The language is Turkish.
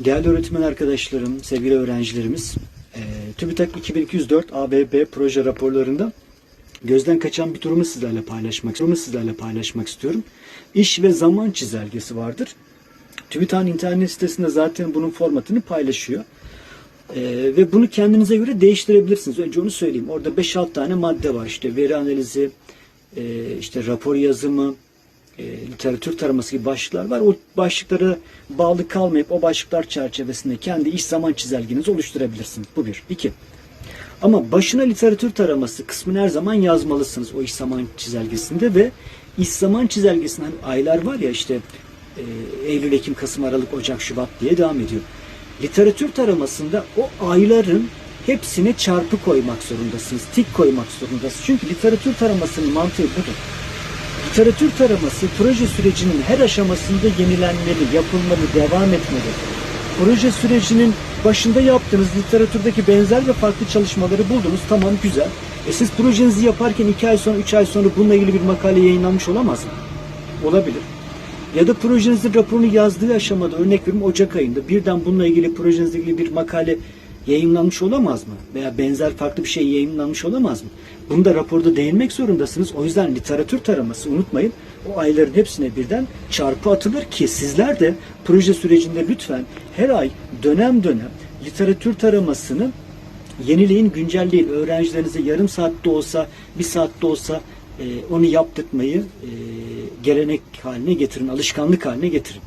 Değerli öğretmen arkadaşlarım, sevgili öğrencilerimiz, e, TÜBİTAK 2204 ABB proje raporlarında gözden kaçan bir durumu sizlerle paylaşmak, durumu sizlerle paylaşmak istiyorum. İş ve zaman çizelgesi vardır. TÜBİTAK'ın internet sitesinde zaten bunun formatını paylaşıyor. E, ve bunu kendinize göre değiştirebilirsiniz. Önce onu söyleyeyim. Orada 5-6 tane madde var. İşte veri analizi, e, işte rapor yazımı, literatür taraması gibi başlıklar var. O başlıklara bağlı kalmayıp o başlıklar çerçevesinde kendi iş zaman çizelgenizi oluşturabilirsiniz. Bu bir. İki. Ama başına literatür taraması kısmını her zaman yazmalısınız o iş zaman çizelgesinde ve iş zaman çizelgesinde hani aylar var ya işte e, Eylül, Ekim, Kasım, Aralık, Ocak, Şubat diye devam ediyor. Literatür taramasında o ayların hepsine çarpı koymak zorundasınız. Tik koymak zorundasınız. Çünkü literatür taramasının mantığı budur. Literatür taraması proje sürecinin her aşamasında yenilenmeli, yapılmalı, devam etmeli. Proje sürecinin başında yaptığınız literatürdeki benzer ve farklı çalışmaları buldunuz. Tamam güzel. E siz projenizi yaparken iki ay sonra, üç ay sonra bununla ilgili bir makale yayınlanmış olamaz mı? Olabilir. Ya da projenizin raporunu yazdığı aşamada örnek veriyorum Ocak ayında birden bununla ilgili projenizle ilgili bir makale yayınlanmış olamaz mı? Veya benzer farklı bir şey yayınlanmış olamaz mı? Bunu da raporda değinmek zorundasınız. O yüzden literatür taraması unutmayın. O ayların hepsine birden çarpı atılır ki sizler de proje sürecinde lütfen her ay dönem dönem literatür taramasını yenileyin, güncelleyin. Öğrencilerinize yarım saatte olsa, bir saatte olsa e, onu yaptırtmayı e, gelenek haline getirin, alışkanlık haline getirin.